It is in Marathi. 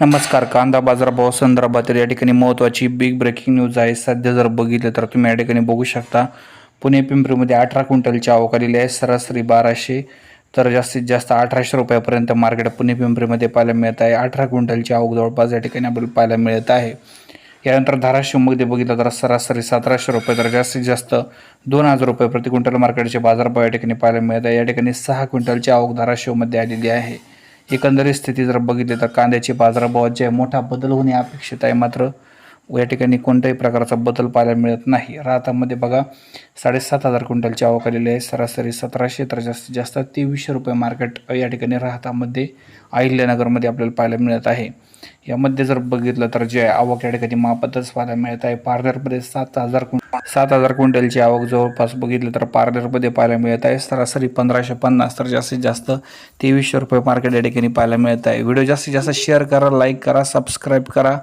नमस्कार कांदा बाजारभाव संदर्भातील या ठिकाणी महत्त्वाची बिग ब्रेकिंग न्यूज आहे. सध्या जर बघितलं तर तुम्ही या ठिकाणी बघू शकता पुणे पिंपरीमध्ये अठरा क्विंटलची आवक आलेली आहे. सरासरी बाराशे तर जास्तीत जास्त अठराशे रुपयापर्यंत मार्केट पुणे पिंपरीमध्ये पाहायला मिळत आहे. अठरा क्विंटलची आवक जवळपास या ठिकाणी आपल्याला पाहायला मिळत आहे. यानंतर धाराशिवमध्ये बघितलं तर सरासरी सतराशे रुपये तर जास्तीत जास्त दोन हजार रुपये प्रति क्विंटल मार्केटचे बाजारभाव या ठिकाणी पाहायला मिळत आहे. या ठिकाणी सहा क्विंटलची आवक धाराशिवमध्ये आलेली आहे. एकंदरीत स्थिती जर बघितली तर कांद्याची बाजारभावात जे मोठा बदल होणे अपेक्षित आहे मात्र या ठिकाणी कोणत्याही प्रकारचा बदल पाहायला मिळत नाही. राहतामध्ये बघा साडेसात हजार क्विंटलची आवक आलेली आहे. सरासरी सतराशे तर जास्तीत जास्त तेवीसशे रुपये मार्केट या ठिकाणी राहतामध्ये अहिल्यानगरमध्ये आपल्याला पाहायला मिळत आहे. यामध्ये जर बघितलं तर जे आवक या ठिकाणी मापातच पाहायला मिळत आहे. पार्लरमध्ये सात हजार सात हजार क्विंटलची आवक जवळपास बघितलं तर पार्लरमध्ये पाहायला मिळत आहे. सरासरी पंधराशे पन्नास तर जास्तीत जास्त तेवीसशे रुपये मार्केट या ठिकाणी पाहायला मिळत आहे. व्हिडिओ जास्तीत जास्त शेअर करा लाईक करा सबस्क्राईब करा.